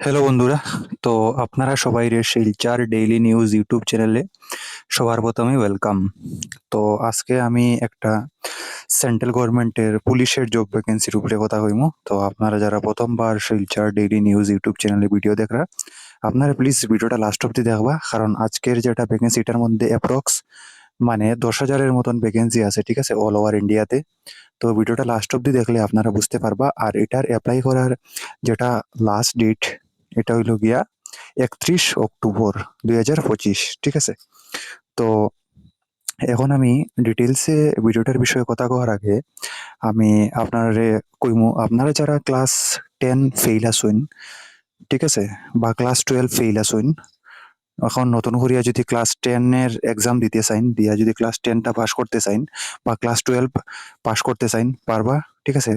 Hello বন্ধুরা। তো আপনারা সবাই রে শিলচার ডেইলি নিউজ ইউটিউব চ্যানেলে সবার প্রথমে ওয়েলকাম তো আজকে আমি একটা সেন্ট্রাল গভর্নমেন্টের পুলিশের জব ভ্যাকেন্সির উপরে কথা কইম তো আপনারা যারা প্রথমবার শিলচার ডেইলি নিউজ ইউটিউব চ্যানেলে ভিডিও দেখরা, আপনারা প্লিজ ভিডিওটা লাস্ট অব্দি দেখবা। কারণ আজকের যেটা ভ্যাকেন্সি এটার মধ্যে অ্যাপ্রক্স মানে দশ হাজারের মতন ভ্যাকেন্সি আছে, ঠিক আছে অল ওভার ইন্ডিয়াতে তো ভিডিওটা লাস্ট অব্দি দেখলে আপনারা বুঝতে পারবা। আর এটার অ্যাপ্লাই করার যেটা লাস্ট ডেট এটা হইল গিয়া একত্রিশ অক্টোবর দুই হাজার পঁচিশ, ঠিক আছে? তো এখন আমি ডিটেলসে ভিডিওটার বিষয়ে কথা কওয়ার আগে আমি আপনারে কইমু, আপনারা যারা ক্লাস টেন ফেইল আসুন ঠিক আছে? বা ক্লাস টুয়েলভ ফেইল আসুন এখন নতুন করিয়া যদি ক্লাস টেনের এক্সাম দিতে চাইন, দিয়া যদি ক্লাস টেনটা পাস করতে চাইন, বা ক্লাস টুয়েলভ পাস করতে চাইন, পারবা, ঠিক আছে?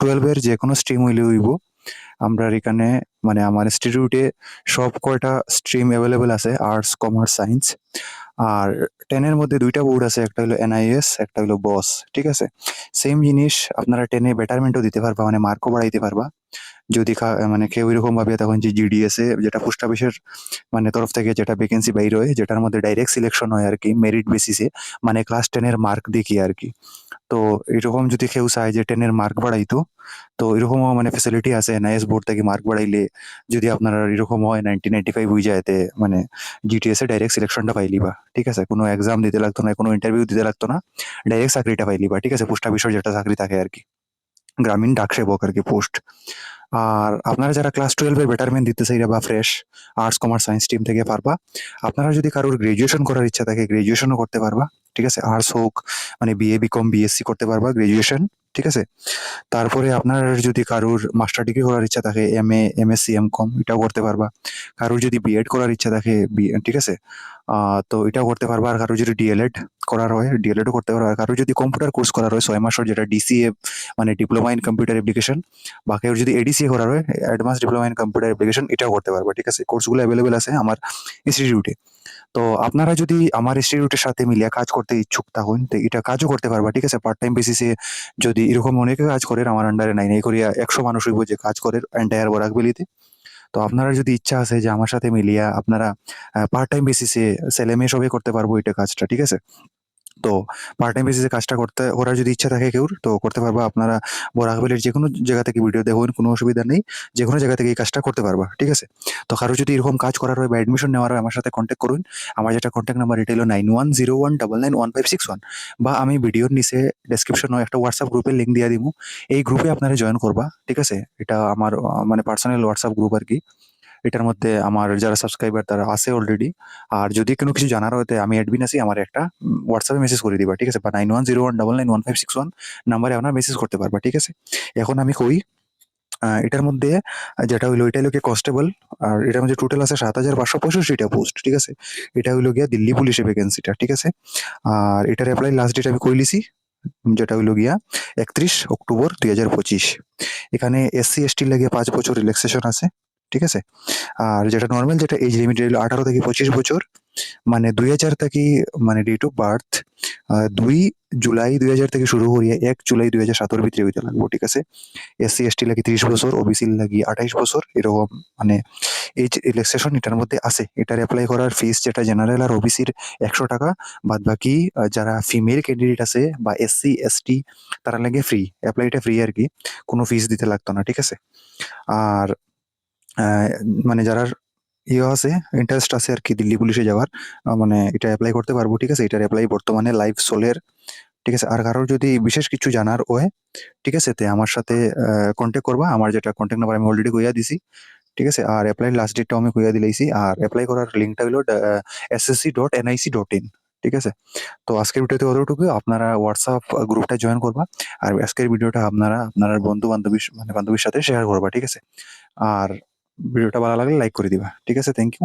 টুয়েলভের যে কোনো স্ট্রিম হইলে হইব। আমরা এখানে মানে আমার ইনস্টিটিউটে সব কয়টা স্ট্রিম অ্যাভেলেবেল আছে আর্টস কমার্স সায়েন্স আর টেনের মধ্যে দুইটা বোর্ড আছে, একটা হলো এনআইএস একটা হলো বস ঠিক আছে? সেম জিনিস, আপনারা টেনে বেটারমেন্টও দিতে পারবা মানে মার্কও বাড়াইতে পারবা। যদি মানে কেউ এরকম ভাবে তখন যে জিডিএস এ যেটা পোস্ট অফিসের মানে তরফ থেকে যেটা ভ্যাকেন্সি বাইর হয়, যেটার মধ্যে ডাইরেক্ট সিলেকশন হয় আর কি মেরিট বেসিসে মানে ক্লাস টেনের মার্ক দেখি আর কি। তো এরকম যদি কেউ চায় যে টেনের মার্ক বাড়াইতো, তো এরকমও মানে ফেসিলিটি আছে এনআইএস বোর্ড থেকে মার্ক বাড়াইলে, যদি আপনার এরকম হয় নাইনটি নাইনটি ফাইভ হয়ে যায় মানে জিটিএস এ ডাইরেক্ট সিলেকশনটা পাইলিবা ঠিক আছে? কোনো এক্সাম দিতে লাগতো না, কোনো ইন্টারভিউ দিতে লাগতো না ডাইরেক্ট চাকরিটা পাইলিবা ঠিক আছে? পোস্ট অফিসের যেটা চাকরি থাকে আর কি। গ্রামীণ ডাক সেবক আর কি পোস্ট আর আপনারা যারা ক্লাস টুয়েলভের বেটারমেন্ট দিতে চাইরা বা fresh arts commerce science team থেকে পারবা, আপনারা যদি কারোর গ্রাজুয়েশন করার ইচ্ছা থাকে গ্রাজুয়েশনও করতে পারবা, ঠিক আছে? আর্টস হোক মানে বিএ বিকম বিএসসি করতে পারবা গ্রাজুয়েশন ঠিক আছে? তারপরে আপনার যদি কারোর মাস্টার ডিগ্রি করার ইচ্ছা থাকে M A M S C M com এটাও করতে পারবা। কারোর যদি বিএড করার ইচ্ছা থাকে ঠিক আছে? তো এটাও করতে পারবা। আর কারোর যদি ডিএলএড করার হয় ডিএলএডও করতে পারবা। আর কারোর যদি কম্পিউটার কোর্স করার হয়, ছয় মাসের যেটা ডিসিএ মানে ডিপ্লোমা ইন কম্পিউটার অ্যাপ্লিকেশন বা কেউ যদি এডিসিএ করার হয় advance diploma in computer application এটাও করতে পারবা, ঠিক আছে? কোর্সগুলো অ্যাভেলেবেল আছে আমার ইনস্টিটিউটে তো আপনারা যদি আমার ইনস্টিটিউটের সাথে মিলিয়ে কাজ করতে ইচ্ছুক তখন তো এটা কাজও করতে পারবা, ঠিক আছে? পার্ট টাইম বেসিসে যদি এরকম অনেকে কাজ করে আমার আন্ডারে নাই নাই করিয়া একশো মানুষ হইব যে কাজ করে এন্টায়ার বরাকবেলিতে তো আপনারা যদি ইচ্ছা আছে যে আমার সাথে মিলিয়া আপনারা পার্ট টাইম বেসিসে ছেলে মেয়ে সবই করতে পারব এটা কাজটা, ঠিক আছে? তো পার্ট টাইম বেসিসে কাজটা করতে, করার যদি ইচ্ছা থাকে কেউ, তো করতে পারবা। আপনারা বরাকবেলের যে কোনো জায়গা থেকে ভিডিও দেখুন, কোনো অসুবিধা নেই। যে কোনো জায়গা থেকে এই কাজটা করতে পারবা, ঠিক আছে? তো কারও যদি এরকম কাজ করার হয় বা অ্যাডমিশন নেওয়ার হয়, আমার সাথে কন্ট্যাক্ট করুন। আমার যেটা কন্ট্যাক্ট নাম্বার এটা হলো nine one zero one double nine one five six one বা আমি ভিডিওর নিচে ডেসক্রিপশনে একটা হোয়াটসঅ্যাপ গ্রুপের লিঙ্ক দিয়ে দিব। এই গ্রুপে আপনারা জয়েন করবা, ঠিক আছে? এটা আমার মানে পার্সোনাল হোয়াটসঅ্যাপ গ্রুপ আর কি। এটার মধ্যে আমার যারা সাবস্ক্রাইবার তারা আছে অলরেডি আর যদি কোনো কিছু জানার হতে আমি অ্যাডমিন আছি, আমার একটা হোয়াটসঅ্যাপে মেসেজ করে দিবা, ঠিক আছে? বা nine one zero one double nine one five six one নাম্বারে আপনার মেসেজ করতে পারবা, ঠিক আছে? এখন আমি কই এটার মধ্যে যেটা হইল, এটা হলো কি কনস্টেবল আর এটার মধ্যে টোটাল আছে সাত হাজার পাঁচশো পঁয়ষট্টিটা পোস্ট ঠিক আছে? এটা হইল গিয়া দিল্লি পুলিশের ভ্যাকেন্সিটা ঠিক আছে? আর এটার অ্যাপ্লাই লাস্ট ডেট আমি কই লিছি, যেটা হইল গিয়া একত্রিশ অক্টোবর দুই হাজার পঁচিশ। এখানে এসসি এসটি লাগে পাঁচ বছর রিল্যাক্সেশন আছে। ঠিক আছে? আর যেটা নর্মাল যেটা এজ লিমিট হলো আঠারো থেকে পঁচিশ বছর মানে দুই হাজার থেকে মানে ডেট অফ বার্থ দুই জুলাই দুই হাজার থেকে শুরু করিয়া এক জুলাই দুই হাজার সাতের ভিতরে হইতে লাগবো, ঠিক আছে? এসসি এসটি লাগি ত্রিশ বছর ওবিসি লাগি আঠাইশ বছর, এরকম মানে যে রিল্যাক্সেশন এটার মধ্যে আছে। এটার অ্যাপ্লাই করার ফিস যেটা জেনারেল আর ওবিসির একশো টাকা, বাদ বাকি যারা ফিমেল ক্যান্ডিডেট আছে বা এসসি এসটি তারা লাগে ফ্রি অ্যাপ্লাইটা ফ্রি আর কি, কোনো ফিস দিতে লাগতো না, ঠিক আছে? আর মানে যারা ইয়ে আছে ইন্টারেস্ট আছে আর কি দিল্লি পুলিশে যাওয়ার মানে এটা অ্যাপ্লাই করতে পারব, ঠিক আছে? এটার অ্যাপ্লাই বর্তমানে লাইভ সোলের ঠিক আছে? আর কারোর যদি বিশেষ কিছু জানার হয়, ঠিক আছে? তে আমার সাথে কন্ট্যাক্ট করবা। আমার যেটা কন্ট্যাক্ট নাম্বার আমি অলরেডি কইয়া দিছি, ঠিক আছে? আর অ্যাপ্লাই লাস্ট ডেটটাও আমি কইয়া দিলাইছি। আর অ্যাপ্লাই করার লিঙ্কটা হলো SSC dot NIC dot in ঠিক আছে? তো আজকের ভিডিওতে অতটুকু আপনারা হোয়াটসঅ্যাপ গ্রুপটা জয়েন করবা। আর আজকের ভিডিওটা আপনারা, আপনার বন্ধু বান্ধবী মানে বান্ধবীর সাথে শেয়ার করবা, ঠিক আছে? আর ভিডিওটা ভালো লাগলে লাইক করে দিবা। ঠিক আছে? Thank you